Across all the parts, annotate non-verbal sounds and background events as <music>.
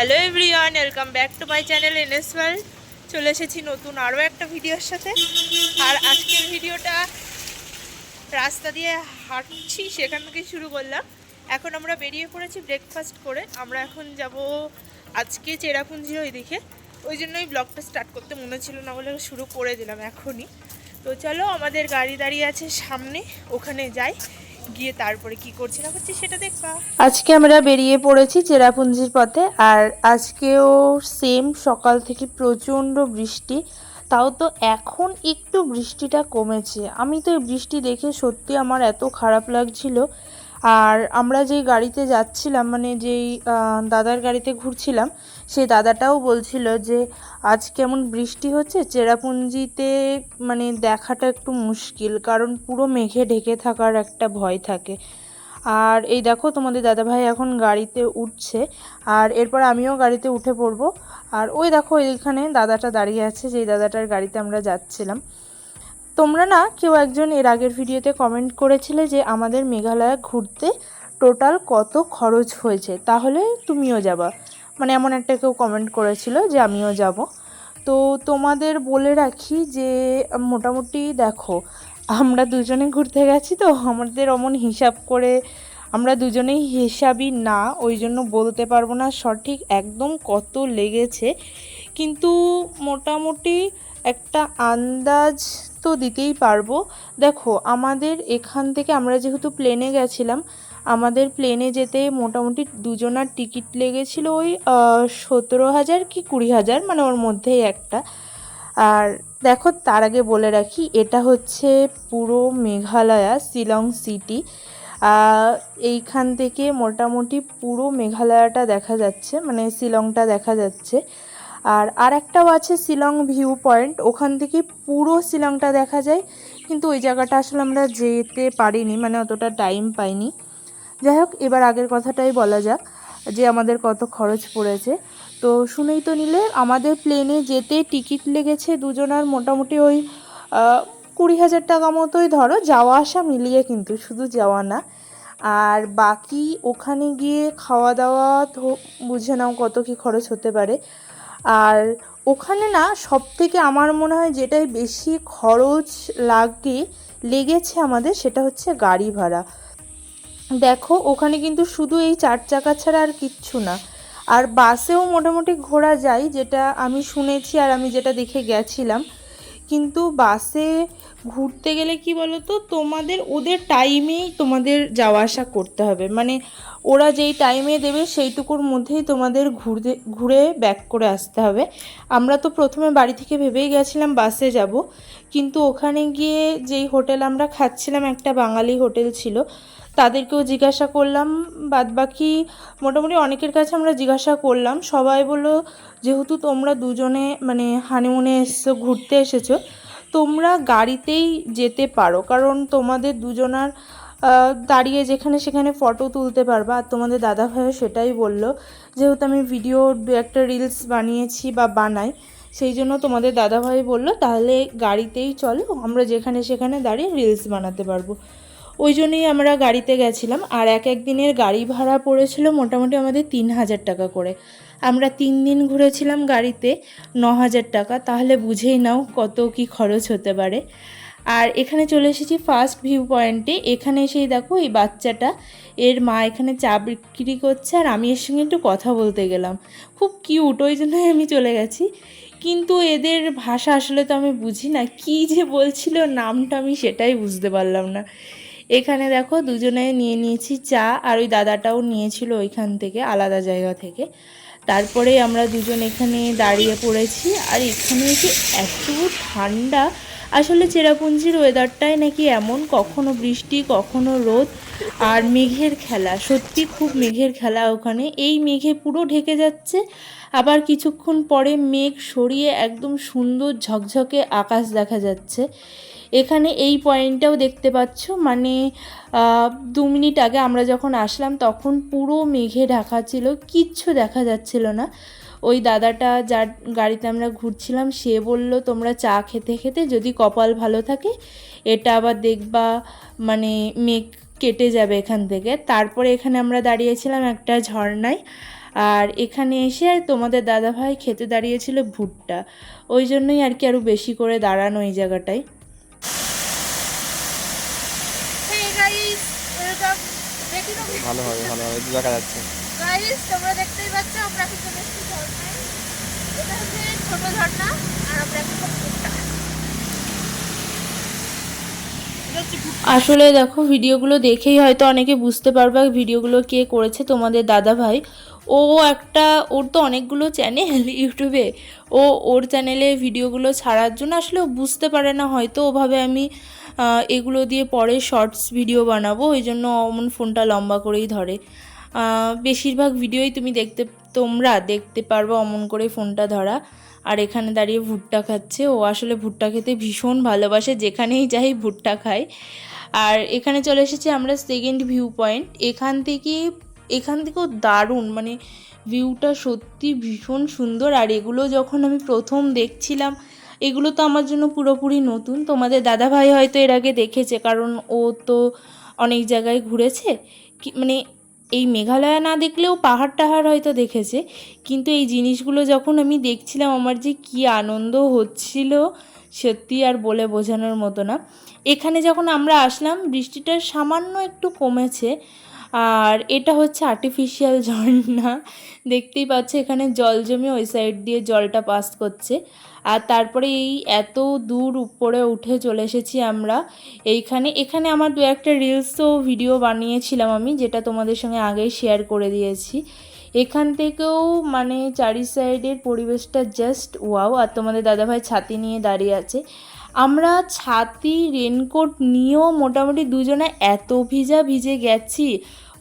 Hello everyone, welcome back to my channel NS world. চলে এসেছি নতুন আরও একটা ভিডিওর সাথে। আর আজকের ভিডিওটা রাস্তা দিয়ে হাঁটছি সেখান থেকে শুরু করলাম। এখন আমরা বেরিয়ে পড়েছি ব্রেকফাস্ট করে। আমরা এখন যাব আজকে চেরাপুঞ্জির ওই দিকে ওই জন্যই ব্লগটা স্টার্ট করতে মনে ছিল না বলে শুরু করে দিলাম এখনই। তো চলো, আমাদের গাড়ি দাঁড়িয়ে আছে সামনে। ওখানে যাই। গিয়ে তারপরে কি করছি না সেটা দেখবা। আজকে আমরা বেরিয়ে পড়েছি চেরাপুঞ্জির পথে আর আজকেও সেম সকাল থেকে প্রচণ্ড বৃষ্টি, তাও তো এখন একটু বৃষ্টিটা কমেছে। আমি তো এই বৃষ্টি দেখে সত্যি আমার এত খারাপ লাগছিল আর আমরা যেই গাড়িতে যাচ্ছিলাম মানে যেই দাদার গাড়িতে ঘুরছিলাম, সেই দাদাটাও বলছিল যে, আজ কেমন বৃষ্টি হচ্ছে? চেরাপুঞ্জিতে মানে দেখাটা একটু মুশকিল, কারণ পুরো মেঘে ঢেকে থাকার একটা ভয় থাকে। আর এই দেখো তোমাদের দাদাভাই এখন গাড়িতে উঠছে, আর এরপর আমিও গাড়িতে উঠে পড়ব। আর ওই দেখো এইখানে দাদাটা দাঁড়িয়ে আছে, যেই দাদাটার গাড়িতে আমরা যাচ্ছিলাম। তোমরা না কেউ একজন এর আগের ভিডিওতে কমেন্ট করেছিলে যে আমাদের মেঘালয় ঘুরতে টোটাল কত খরচ হয়েছে? তাহলে তুমিও যাবা। মানে এমন একটা কেউ কমেন্ট করেছিল যে আমিও যাব। তো তোমাদের বলে রাখি যে, মোটামুটি দেখো, আমরা দুজনে ঘুরতে গেছি তো, আমাদের অমন হিসাব করে আমরা দুজনেই হিসাবই না, ওই জন্য বলতে পারব না সঠিক একদম কত লেগেছে। কিন্তু মোটামুটি একটা আন্দাজ তো দিতেই পারব। দেখো, আমাদের এখান থেকে আমরা যেহেতু প্লেনে গেছিলাম, আমাদের প্লেনে যেতে মোটামুটি দুজনার টিকিট লেগেছিল ওই সতেরো হাজার কি কুড়ি হাজার মানে ওর মধ্যেই একটা। আর দেখো, তার আগে বলে রাখি, এটা হচ্ছে পুরো মেঘালয়া, শিলং সিটি এইখান থেকে মোটামুটি পুরো মেঘালয়াটা দেখা যাচ্ছে মানে শিলংটা দেখা যাচ্ছে। আর আর একটাও আছে শিলং ভিউ পয়েন্ট, ওখান থেকে পুরো শিলংটা দেখা যায়, কিন্তু ওই জায়গাটা আসলে আমরা যেতে পারিনি মানে অতটা টাইম পাইনি। যাই হোক, এবার আগের কথাটাই বলা যাক, যে আমাদের কত খরচ পড়েছে। তো শুনেই তো নিলে, আমাদের প্লেনে যেতে টিকিট লেগেছে দুজনার মোটামুটি ওই কুড়ি হাজার টাকা মতোই ধরো, যাওয়া আসা মিলিয়ে কিন্তু, শুধু যাওয়া না। আর বাকি ওখানে গিয়ে খাওয়া দাওয়া বুঝে নাও কত কি খরচ হতে পারে। আর ওখানে না সব থেকে আমার মনে হয় যেটাই বেশি খরচ লাগে, লেগেছে আমাদের সেটা হচ্ছে গাড়ি ভাড়া। দেখো, ওখানে কিন্তু শুধু এই চার চাকা ছাড়া আর কিচ্ছু না। আর বাসেও মোটামুটি ঘোরা যায়, যেটা আমি শুনেছি আর আমি যেটা দেখে গেছিলাম। কিন্তু বাসে ঘুরতে গেলে কি বলো তো তোমাদের, ওদের টাইমেই তোমাদের যাওয়া আসা করতে হবে। মানে ওরা যেই টাইমে দেবে সেইটুকুর মধ্যেই তোমাদের ঘুরতে, ঘুরে ব্যাক করে আসতে হবে। আমরা তো প্রথমে বাড়ি থেকে ভেবেই গেছিলাম বাসে যাব। কিন্তু ওখানে গিয়ে যেই হোটেল আমরা খাচ্ছিলাম, একটা বাঙালি হোটেল ছিল, তাদেরকেও জিজ্ঞাসা করলাম। বাদ বাকি মোটামুটি অনেকের কাছে আমরা জিজ্ঞাসা করলাম। সবাই বলল, যেহেতু তোমরা দুজনে মানে হানিমুনে এসছো, ঘুরতে এসেছ তোমরা গাড়িতেই যেতে পারো। কারণ তোমাদের দুজনার দাঁড়িয়ে যেখানে সেখানে ফটো তুলতে পারবা। আর তোমাদের দাদা ভাইও সেটাই বলল, যেহেতু আমি ভিডিও দু একটা রিলস বানিয়েছি বা বানাই, সেই জন্য তোমাদের দাদাভাই বলল, তাহলে গাড়িতেই চলো, আমরা যেখানে সেখানে দাঁড়িয়ে রিলস বানাতে পারব। ওই জন্যই আমরা গাড়িতে গেছিলাম। আর এক এক দিনের গাড়ি ভাড়া পড়েছিল মোটামুটি আমাদের তিন হাজার টাকা করে। আমরা তিন দিন ঘুরেছিলাম গাড়িতে ন হাজার টাকা। তাহলে বুঝেই নাও কত কি খরচ হতে পারে। আর এখানে চলে এসেছি ফার্স্ট ভিউ পয়েন্টে এখানে এসেই দেখো এই বাচ্চাটা, এর মা এখানে চা বিক্রি করছে। আর আমি এর সঙ্গে একটু কথা বলতে গেলাম। খুব কিউট ওই জন্যই আমি চলে গেছি। কিন্তু এদের ভাষা আসলে তো আমি বুঝি না। কী যে বলছিল নামটা আমি সেটাই বুঝতে পারলাম না। এখানে দেখো দুজনে নিয়ে নিয়েছি চা, আর ওই দাদাটাও নিয়েছিল ওইখান থেকে, আলাদা জায়গা থেকে। তারপরে আমরা দুজন এখানে দাঁড়িয়ে পড়েছি, আর এখানে যে এত ঠান্ডা, আসলে চেরাপুঞ্জির ওয়েদারটাই নাকি এমন, কখনো বৃষ্টি, কখনো রোদ, আর মেঘের খেলা, সত্যি খুব মেঘের খেলা ওখানে। এই মেঘে পুরো ঢেকে যাচ্ছে, আবার কিছুক্ষণ পরে মেঘ সরিয়ে একদম সুন্দর ঝকঝকে আকাশ দেখা যাচ্ছে। এখানে এই পয়েন্টটাও দেখতে পাচ্ছ। মানে দু মিনিট আগে আমরা যখন আসলাম, তখন পুরো মেঘে ঢাকা ছিল, কিচ্ছু দেখা যাচ্ছিল না। ওই দাদাটা যার গাড়িতে আমরা ঘুরছিলাম, সে বলল, তোমরা চা খেতে খেতে যদি কপাল ভালো থাকে, এটা আবার দেখবা মানে মেঘ কেটে যাবে এখান থেকে। তারপরে এখানে আমরা দাঁড়িয়েছিলাম একটা ঝর্ণায়, আর এখানে এসে তোমাদের দাদাভাই খেতে দাঁড়িয়েছিল ভুট্টা। ওই জন্যই আর কি আরও বেশি করে দাঁড়ানো এই জায়গাটায়। দেখি তো। ভালো হবে ভালো হবে দেখা যাচ্ছে। গাইস তোমরা দেখতেই পাচ্ছ আমরা এখন চলে এসেছি ঝর্ণায় এটা হচ্ছে ছোট ঝর্ণা আর আমরা এখন ভুট্টা খাচ্ছি। এটা হচ্ছে ভুট্টা। আসলে দেখো ভিডিওগুলো দেখেই হয়তো অনেকে বুঝতে পারবে ভিডিওগুলো কে করেছে তোমাদের দাদা ভাই। ও একটা ওর তো অনেকগুলো চ্যানেল ইউটিউবে। ও ওর চ্যানেলে ভিডিওগুলো ছাড়ার জন্য আসলে ও বুঝতে পারে না হয়তো ওভাবে আমি এগুলো দিয়ে পরে শর্টস ভিডিও বানাবো, ওই জন্য অমন ফোনটা লম্বা করেই ধরে। বেশিরভাগ ভিডিওই তুমি দেখতে, তোমরা দেখতে পারবে অমন করে ফোনটা ধরা। আর এখানে দাঁড়িয়ে ভুট্টা খাচ্ছে, ও আসলে ভুট্টা খেতে ভীষণ ভালোবাসে, যেখানেই যাই ভুট্টা খায়। আর এখানে চলে এসেছি আমরা সেকেন্ড ভিউ পয়েন্ট এখান থেকে, এখান থেকেও দারুণ মানে ভিউটা সত্যি ভীষণ সুন্দর। আর এগুলো যখন আমি প্রথম দেখছিলাম এগুলো তো আমার জন্য পুরোপুরি নতুন। তোমাদের দাদাভাই হয়তো এর আগে দেখেছে, কারণ ও তো অনেক জায়গায় ঘুরেছে। মানে এই মেঘালয় না দেখলেও পাহাড় টাহাড় হয়তো দেখেছে, কিন্তু এই জিনিসগুলো যখন আমি দেখছিলাম, আমার যে কি আনন্দ হচ্ছিল, সত্যি আর বলে বোঝানোর মতো না। এখানে যখন আমরা আসলাম, বৃষ্টিটা সামান্য একটু কমেছে আর এটা হচ্ছে আর্টিফিশিয়াল <laughs> ঝর্ণা দেখতেই পাচ্ছে, এখানে জল জমে ওই সাইড দিয়ে জলটা পাস করছে। আর তারপরে এই এত দূর উপরে উঠে চলে এসেছি আমরা। এইখানে, এখানে আমার দু একটা রিলস রিলসও ভিডিও বানিয়েছিলাম আমি, যেটা তোমাদের সঙ্গে আগেই শেয়ার করে দিয়েছি। এখান থেকেও মানে চারি সাইডের পরিবেশটা জাস্ট ওয়াও আর তোমাদের দাদাভাই ছাতি নিয়ে দাঁড়িয়ে আছে। আমরা ছাতি রেনকোট নিয়েও মোটামুটি দুজনে এত ভিজা ভিজে গেছি,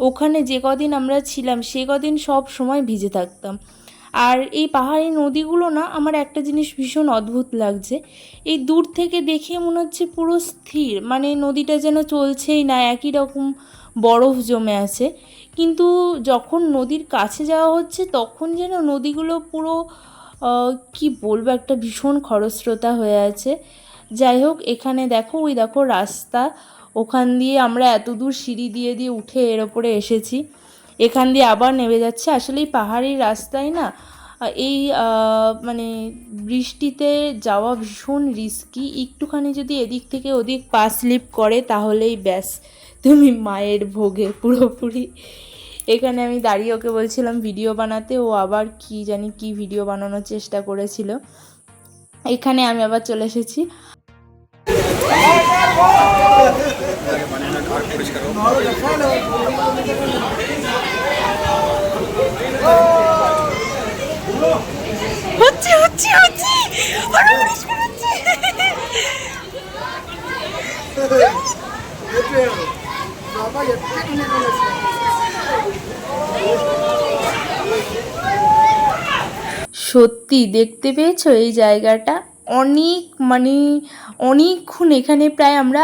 ওখানে যে কদিন আমরা ছিলাম, সে কদিন সব সময় ভিজে থাকতাম। আর এই পাহাড়ি নদীগুলো না, আমার একটা জিনিস ভীষণ অদ্ভুত লাগছে। এই দূর থেকে দেখে মনে হচ্ছে পুরো স্থির মানে নদীটা যেন চলছেই না, একই রকম বরফ জমে আছে। কিন্তু যখন নদীর কাছে যাওয়া হচ্ছে, তখন যেন নদীগুলো পুরো কি বলব, একটা ভীষণ খরস্রোতা হয়ে আছে। যাই হোক এখানে দেখো, ওই দেখো রাস্তা। ওখান দিয়ে আমরা এত দূর সিঁড়ি দিয়ে দিয়ে উঠে এর ওপরে এসেছি। এখান দিয়ে আবার নেমে যাচ্ছে। আসলে এই পাহাড়ি রাস্তায় না, এই মানে বৃষ্টিতে যাওয়া ভীষণ রিস্কি একটুখানি যদি এদিক থেকে ওদিক পা স্লিপ করে, তাহলেই ব্যাস, তুমি মায়ের ভোগে পুরোপুরি। এখানে আমি দাঁড়িয়ে ওকে বলছিলাম, ভিডিও বানাতে। ও আবার কি জানি কি ভিডিও বানানোর চেষ্টা করেছিল। এখানে আমি আবার চলে এসেছি। সত্যি দেখতে পেয়েছ এই জায়গাটা? অনেক মানে অনেকক্ষণ এখানে প্রায় আমরা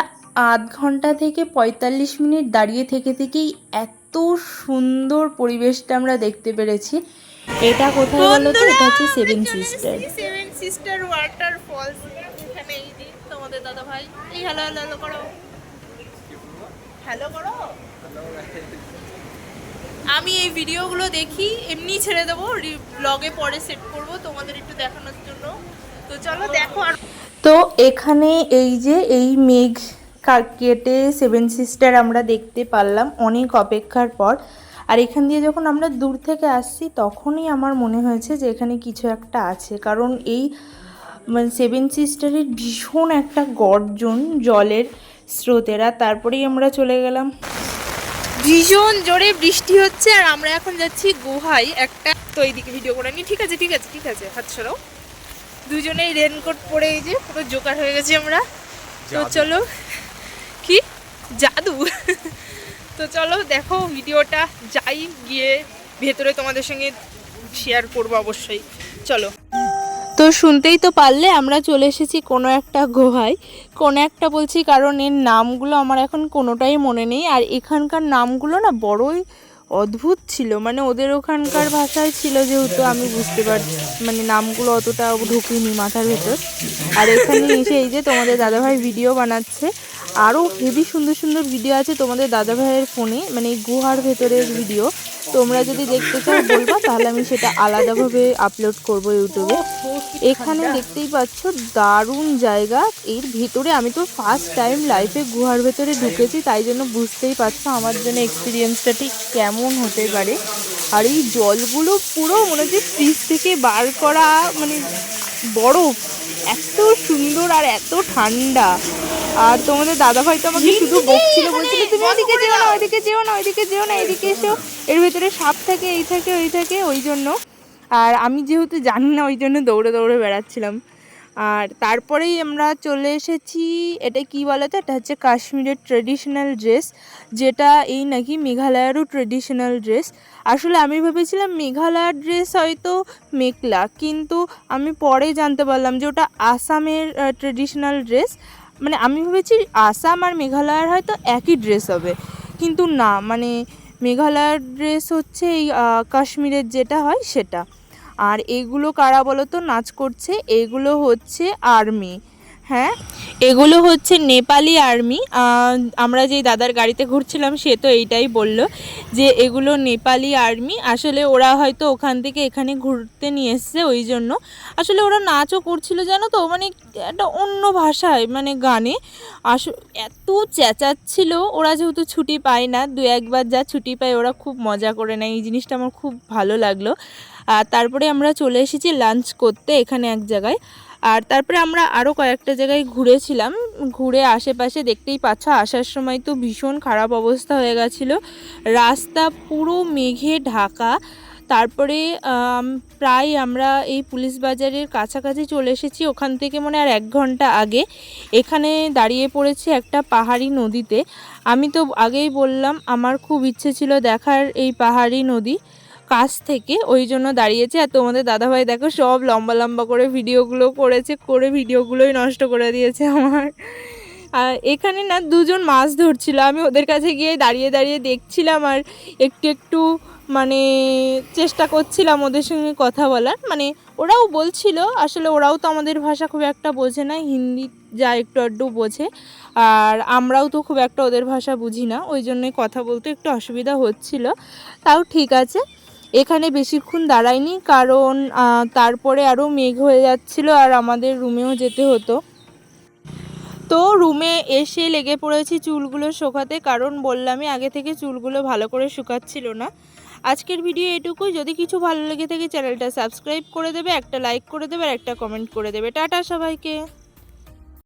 আধ ঘণ্টা থেকে পঁয়তাল্লিশ মিনিট দাঁড়িয়ে থেকে থেকেই এত সুন্দর পরিবেশটা আমরা দেখতে পেরেছি। এটা কোথায় বলো তো? এটা হচ্ছে seven sister seven sister water falls এখানে এই যে তোমাদের দাদা ভাই এই হ্যালো হ্যালো হ্যালো করো। হ্যালো করো? আমি এই ভিডিওগুলো দেখি, এমনি ছেড়ে দেবো ব্লগে পরে সেট করব, তোমাদের একটু দেখানোর জন্য। তো চলো দেখো আর তো এখানে এই যে এই মেঘ কেটে সেভেন সিস্টার আমরা দেখতে পারলাম অনেক অপেক্ষার পর। আর এখান দিয়ে যখন আমরা দূর থেকে আসছি, তখনই আমার মনে হয়েছে যে এখানে কিছু একটা আছে। কারণ এই মানে সেভেন সিস্টারের ভীষণ একটা গর্জন জলের স্রোতেরা। তারপরেই আমরা চলে গেলাম ভীষণ জোরে বৃষ্টি হচ্ছে আর আমরা এখন যাচ্ছি গুহায়। একটা তো এইদিকে ভিডিও করে নি। ঠিক আছে ঠিক আছে ঠিক আছে হাত সরাও। দুজনেই রেনকোট পরে এই যে পুরো জোকার হয়ে গেছি আমরা। তো চলো। কি? জাদু? তো চলো দেখো ভিডিওটা যাই গিয়ে ভেতরে তোমাদের সঙ্গে শেয়ার করব অবশ্যই। চলো। তো শুনতেই তো পারলে, আমরা চলে এসেছি কোনো একটা গুহায়। কোনো একটা বলছি কারণ এর নামগুলো আমার এখন কোনোটাই মনে নেই। আর এখানকার নামগুলো না বড়ই অদ্ভুত ছিল। মানে ওদের ওখানকার ভাষায় ছিল যেহেতু আমি বুঝতে পারছি মানে নামগুলো অতটা ঢুকিনি মাথার ভেতর। আর এখানে এসে এই যে তোমাদের দাদাভাই ভিডিও বানাচ্ছে। আরও হেভি সুন্দর সুন্দর ভিডিও আছে তোমাদের দাদাভাইয়ের ফোনে মানে গুহার ভেতরের ভিডিও তোমরা যদি দেখতে চাও বলবা, তাহলে আমি সেটা আলাদাভাবে আপলোড করব ইউটিউবে। এখানে দেখতেই পাচ্ছ দারুণ জায়গা। এর ভেতরে আমি তো ফার্স্ট টাইম লাইফে গুহার ভেতরে ঢুকেছি, তাই জন্য বুঝতেই পারছ আমার জন্য এক্সপিরিয়েন্সটা ঠিক কেমন হতে পারে? আর এই জলগুলো পুরো মনে হচ্ছে ফ্রিজ থেকে বার করা মানে বরফ। এত সুন্দর আর এত ঠান্ডা। আর তোমাদের দাদা ভাই তো আমাকে শুধু বকছিল বলছিল তুমি ওইদিকে যেও না ওইদিকে যেও না ওইদিকে যেও না এদিকে এসো। এর ভেতরে সাপ থাকে এই থাকে ওই থাকে ওই জন্য। আর আমি যেহেতু জানি না ওই জন্য দৌড়ে দৌড়ে বেড়াচ্ছিলাম। আর তারপরেই আমরা চলে এসেছি, এটা কি বলো তো এটা হচ্ছে কাশ্মীরের ট্রেডিশনাল ড্রেস যেটা এই নাকি মেঘালয়েরও ট্রেডিশনাল ড্রেস আসলে আমি ভেবেছিলাম মেঘালয়ের ড্রেস হয়তো মেঘলা, কিন্তু আমি পরে জানতে পারলাম যে ওটা আসামের ট্রেডিশনাল ড্রেস মানে আমি ভেবেছি আসাম আর মেঘালয়ের হয়তো একই ড্রেস হবে, কিন্তু না মানে মেঘালয়ের ড্রেস হচ্ছে এই কাশ্মীরের যেটা হয় সেটা। আর এগুলো কারা বলো তো নাচ করছে। এগুলো হচ্ছে আর্মি। হ্যাঁ? এগুলো হচ্ছে নেপালি আর্মি। আমরা যেই দাদার গাড়িতে ঘুরছিলাম, সে তো এইটাই বলল যে, এগুলো নেপালি আর্মি। আসলে ওরা হয়তো ওখান থেকে এখানে ঘুরতে নিয়ে এসছে ওই জন্য। আসলে ওরা নাচও করছিল, জানো তো? মানে একটা অন্য ভাষায় মানে গানে। আস, এত চেঁচাচ্ছিল। ওরা যেহেতু ছুটি পায় না দু একবার যা ছুটি পায়, ওরা খুব মজা করে নেয়। এই জিনিসটা আমার খুব ভালো লাগল। আর তারপরে আমরা চলে এসেছি লাঞ্চ করতে এখানে এক জায়গায়। আর তারপরে আমরা আরও কয়েকটা জায়গায় ঘুরেছিলাম। ঘুরে আশেপাশে দেখতেই পাচ্ছ, আসার সময় তো ভীষণ খারাপ অবস্থা হয়ে গেছিল। রাস্তা পুরো মেঘে ঢাকা। তারপরে প্রায় আমরা এই পুলিশ বাজারের কাছাকাছি চলে এসেছি। ওখান থেকে মনে আর এক ঘণ্টা আগে। এখানে দাঁড়িয়ে পড়েছি একটা পাহাড়ি নদীতে। আমি তো আগেই বললাম, আমার খুব ইচ্ছে ছিল দেখার এই পাহাড়ি নদী। কাছ থেকে ওই জন্য দাঁড়িয়েছে। আর তোমাদের দাদাভাই দেখো সব লম্বা লম্বা করে ভিডিওগুলো করেছে, করে ভিডিওগুলোই নষ্ট করে দিয়েছে আমার। আর এখানে না দুজন মাছ ধরছিল। আমি ওদের কাছে গিয়ে দাঁড়িয়ে দাঁড়িয়ে দেখছিলাম আর একটু একটু মানে চেষ্টা করছিলাম ওদের সঙ্গে কথা বলার। মানে ওরাও বলছিল, আসলে ওরাও তো আমাদের ভাষা খুব একটা বোঝে না, হিন্দি যা একটু আড্ডু বোঝে। আর আমরাও তো খুব একটা ওদের ভাষা বুঝি না, ওই জন্যই কথা বলতে একটু অসুবিধা হচ্ছিল। তাও ঠিক আছে। এখানে বেশিক্ষণ দাঁড়াইনি কারণ তারপরে আরও মেঘ হয়ে যাচ্ছিল আর আমাদের রুমেও যেতে হতো। তো রুমে এসে লেগে পড়েছি চুলগুলো শোকাতে, কারণ বললামই আগে থেকে চুলগুলো ভালো করে শুকাচ্ছিল না। আজকের ভিডিও এটুকুই। যদি কিছু ভালো লেগে থাকে চ্যানেলটা সাবস্ক্রাইব করে দেবে, একটা লাইক করে দেবে আর একটা কমেন্ট করে দেবে। টাটা সবাইকে।